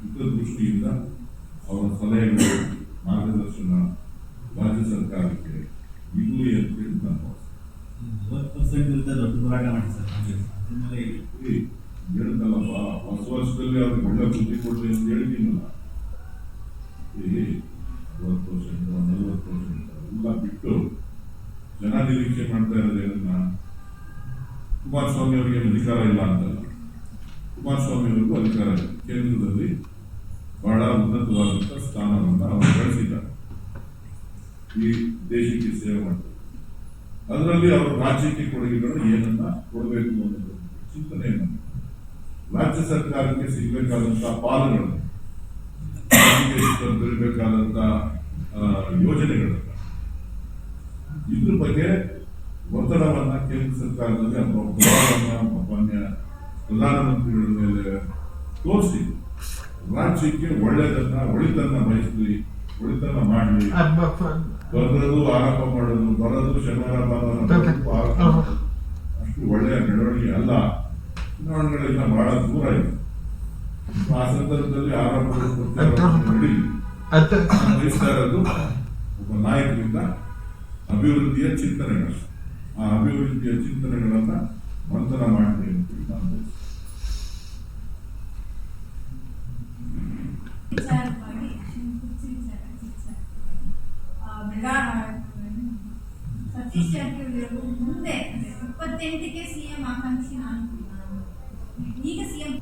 ಹಿತದೃಷ್ಟಿಯಿಂದ ಅವರ ಸಲಹೆಗಳು ಮಾರ್ಗದರ್ಶನ ರಾಜ್ಯ ಸರ್ಕಾರಕ್ಕೆ ಇರಲಿ ಅಂತೇಳಿ ನಾನು ಭಾವಿಸ್ತೇನೆ. ನಲವತ್ತು ಪರ್ಸೆಂಟ್ ವಿರುದ್ಧ ದೊಡ್ಡ ಹೋರಾಟ ಮಾಡಿ ಸರ್. ಕಾಂಗ್ರೆಸ್ ಅದ್ರ ಮೇಲೆ ಈ ಹೊಸ ವರ್ಷದಲ್ಲಿ ಅವ್ರಿಗೆ ಒಳ್ಳೆ ಬುದ್ಧಿ ಕೊಡ್ರಿ ಅಂತ ಹೇಳಿದ್ದೀನಲ್ಲ ಈ ಅರವತ್ತು ಪರ್ಸೆಂಟ್ ನಲ್ವತ್ತು ಪರ್ಸೆಂಟ್ ಎಲ್ಲ ಬಿಟ್ಟು ಜನ ನಿರೀಕ್ಷೆ ಮಾಡ್ತಾ ಇರೋದು ಏನನ್ನ? ಕುಮಾರಸ್ವಾಮಿ ಅವರಿಗೆ ಅಧಿಕಾರ ಇಲ್ಲ ಅಂತಲ್ಲ ಕುಮಾರಸ್ವಾಮಿ ಅವರಿಗೂ ಅಧಿಕಾರ ಕೇಂದ್ರದಲ್ಲಿ ಬಹಳ ಉನ್ನತವಾದಂತಹ ಸ್ಥಾನವನ್ನು ಅವರು ಗಳಿಸಿದ್ದಾರೆ. ಈ ದೇಶಕ್ಕೆ ಸೇವೆ ಅದರಲ್ಲಿ ಅವರು ರಾಜ್ಯಕ್ಕೆ ಕೊಡುಗೆಗಳು ಏನನ್ನ ಕೊಡಬೇಕು ಅನ್ನೋದು ಚಿಂತನೆಯನ್ನು ರಾಜ್ಯ ಸರ್ಕಾರಕ್ಕೆ ಸಿಗಬೇಕಾದಂತಹ ಪಾಲುಗಳು ಬರಬೇಕಾದಂತಹ ಯೋಜನೆಗಳು. ಇದ್ರ ಬಗ್ಗೆ ಒತ್ತಡವನ್ನ ಕೇಂದ್ರ ಸರ್ಕಾರದಲ್ಲಿ ಅಥವಾ ಪ್ರಧಾನಮಂತ್ರಿಗಳ ಮೇಲೆ ತೋರಿಸಿ. ರಾಜ್ಯಕ್ಕೆ ಒಳ್ಳೆಯದನ್ನ ಒಳಿತನ್ನ ಬಯಸಲಿ ಒಳಿತನ್ನ ಮಾಡಲಿ. ಬರೋದು ಆರಂಭ ಮಾಡೋದು ಬರೋದು ಶನಿವಾರ. ಅಷ್ಟು ಒಳ್ಳೆಯ ಬೆಳವಣಿಗೆ ಅಲ್ಲ. ಚುನಾವಣೆಗಳಿಂದ ಬಹಳ ದೂರ ಇದೆ. ಆ ಸಂದರ್ಭದಲ್ಲಿ ಆರೋಪಗಳು ಇರೋದು ಒಬ್ಬ ನಾಯಕರಿಂದ ಅಭಿವೃದ್ಧಿಯ ಚಿಂತನೆಗಳು. ಆ ಅಭಿವೃದ್ಧಿಯ ಚಿಂತನೆಗಳನ್ನ ಮಂಥನ ಮಾಡಲಿ ಸತೀಶ್ ಜಾರಕಿಹೊಳಿ ಅವರು ಮುಂದೆ ಅಂದ್ರೆ ಇಪ್ಪತ್ತೆಂಟಕ್ಕೆ ಸಿಎಂ ಆಕಾಂಕ್ಷಿ ನಾನು ಈಗ ಸಿಎಂ